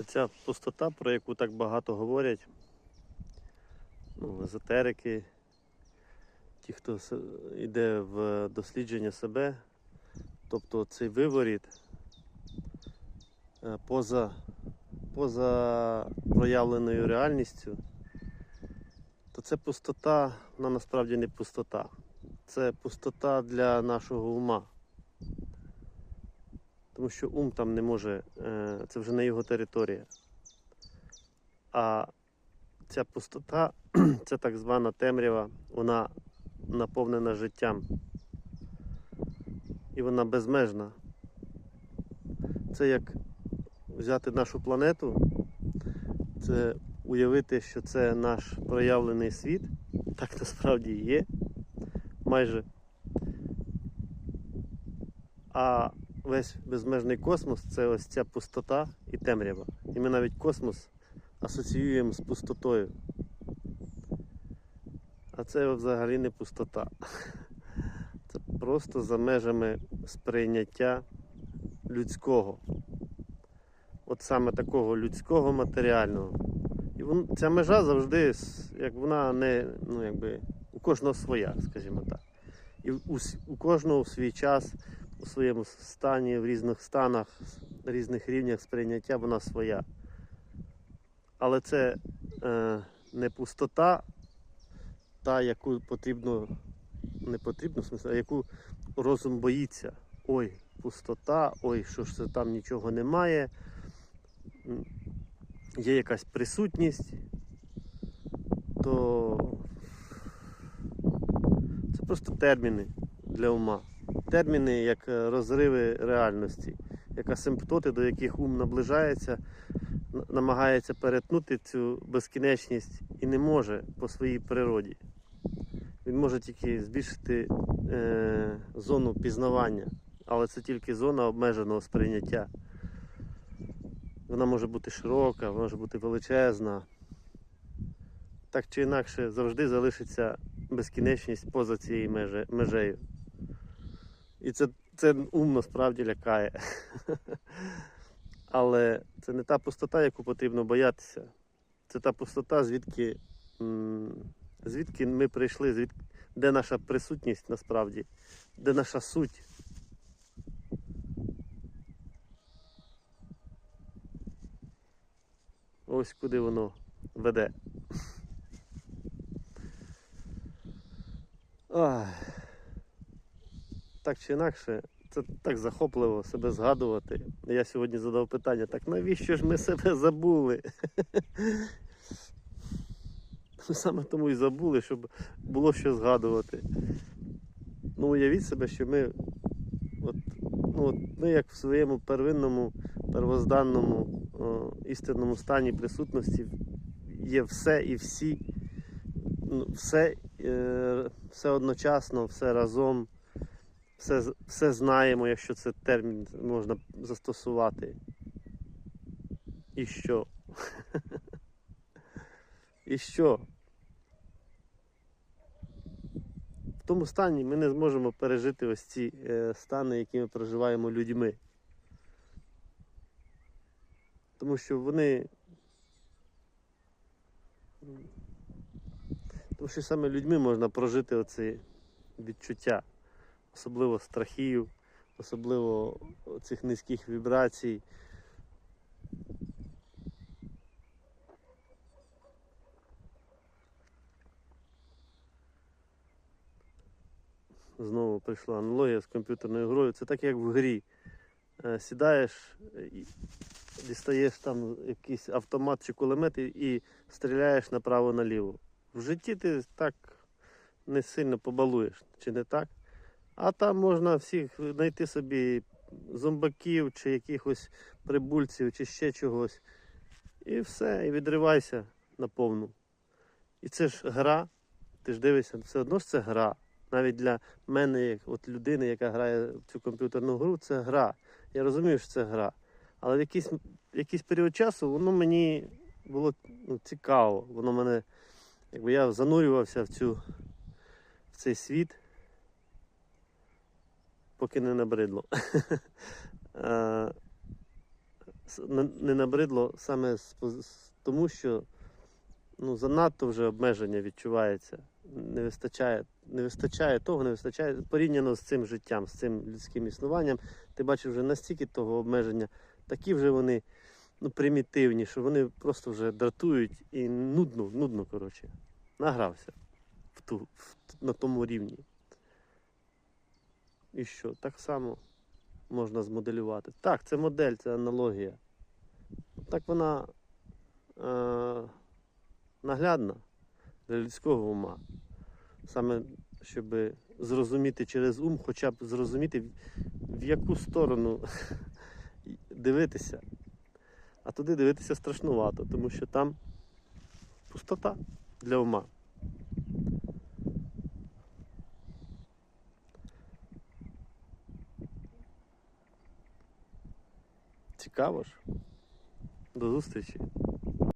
Оця пустота, про яку так багато говорять, ну, езотерики, ті, хто йде в дослідження себе, тобто цей виворіт е, поза, поза проявленою реальністю, то це пустота, вона насправді не пустота. Це пустота для нашого ума. Тому що ум там не може, е, це вже не його територія. А ця пустота, це так звана темрява, вона наповнена життям. І вона безмежна. Це як взяти нашу планету, це уявити, що це наш проявлений світ. Так насправді є. Майже. А весь безмежний космос це ось ця пустота і темрява. І ми навіть космос асоціюємо з пустотою. А це взагалі не пустота. Це просто за межами сприйняття людського. От саме такого людського матеріального. І ця межа завжди, як вона не, ну якби, у кожного своя, скажімо так. І у, у кожного в свій час, у своєму стані, в різних станах, на різних рівнях сприйняття вона своя. Але це е, не пустота, та, яку потрібно, не потрібно, в смислі, а яку розум боїться. Ой, пустота, ой, що ж це там нічого немає. Є якась присутність, то це просто терміни для ума. Терміни як е, розриви реальності, як асимптоти, до яких ум наближається, намагається перетнути цю безкінечність і не може по своїй природі. Він може тільки збільшити е, зону пізнавання, але це тільки зона обмеженого сприйняття. Вона може бути широка, може бути величезна. Так чи інакше, завжди залишиться безкінечність поза цією меже- межею. І це, це ум насправді лякає. Але це не та пустота, яку потрібно боятися. Це та пустота, звідки, звідки ми прийшли, звід, де наша присутність насправді, де наша суть. Ось куди воно веде. Ах. Так чи інакше, це так захопливо себе згадувати. Я сьогодні задав питання, так навіщо ж ми себе забули? Саме тому і забули, щоб було що згадувати. Ну, уявіть себе, що ми, от, ну, от ми як в своєму первинному, первозданному о, істинному стані присутності є все і всі, ну, все, е, все одночасно, все разом, все, все знаємо, якщо це термін можна застосувати. І що? І що? В тому стані ми не зможемо пережити ось ці е, стани, які ми проживаємо людьми. Тому що вони. Тому що саме людьми можна прожити оці відчуття, особливо страхів, особливо цих низьких вібрацій. Знову прийшла аналогія з комп'ютерною грою. Це так як в грі. Е, Сідаєш, дістаєш там якийсь автомат чи кулемет і стріляєш направо-наліво. В житті ти так не сильно побалуєш, чи не так? А там можна всіх знайти собі зомбаків чи якихось прибульців, чи ще чогось. І все, і відривайся наповну. І це ж гра. Ти ж дивишся, все одно ж це гра. Навіть для мене, як от людини, яка грає в цю комп'ютерну гру, це гра. Я розумію, що це гра. Але в якийсь, якийсь період часу воно мені було ну, цікаво. Воно мене, якби я занурювався в, цю, в цей світ, поки не набридло. Не набридло саме тому, що ну, занадто вже обмеження відчувається. Не вистачає, не вистачає того, не вистачає порівняно з цим життям, з цим людським існуванням. Ти бачиш вже настільки того обмеження, такі вже вони ну, примітивні, що вони просто вже дратують і нудно, нудно, коротше. Награвся в ту, в, на тому рівні. І що? Так само можна змоделювати. Так, це модель, це аналогія. Так вона е, наглядна для людського ума. Саме щоб зрозуміти через ум, хоча б зрозуміти, в- яку сторону дивитися. А туди дивитися страшнувато, тому що там пустота для ума. Цікаво ж. До зустрічі.